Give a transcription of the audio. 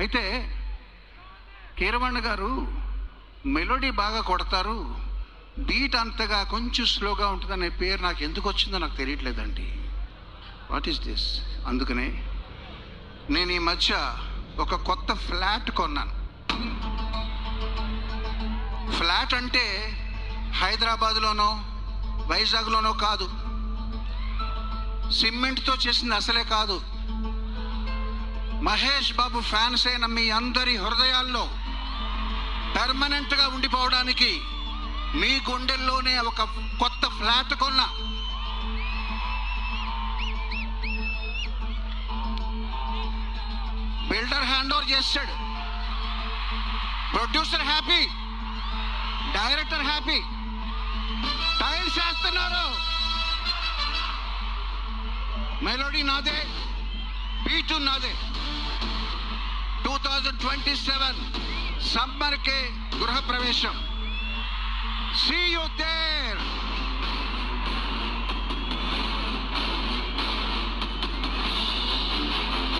అయితే కీరవణ్ గారు మెలోడీ బాగా కొడతారు. బీట్ అంతగా కొంచెం స్లోగా ఉంటుందనే పేరు నాకు ఎందుకు వచ్చిందో నాకు తెలియట్లేదండి. వాట్ ఈస్ దిస్ అందుకనే నేను ఈ మధ్య ఒక కొత్త ఫ్లాట్ కొన్నాను. ఫ్లాట్ అంటే హైదరాబాద్లోనో వైజాగ్లోనో కాదు. సిమెంట్తో చేసింది అసలే కాదు. మహేష్ బాబు ఫ్యాన్స్ అయిన మీ అందరి హృదయాల్లో పెర్మనెంట్గా ఉండిపోవడానికి మీ గుండెల్లోనే ఒక కొత్త ఫ్లాట్ కొన్నా. బిల్డర్ హ్యాండ్ ఓవర్ చేస్తాడు. Producer happy. Director happy. Tiles వేస్తున్నారు. మెలోడీ నాదే. బీటు నాదే. ట్వంటీ సెవెన్ సమ్మర్కే గృహ ప్రవేశం సీ యూ దే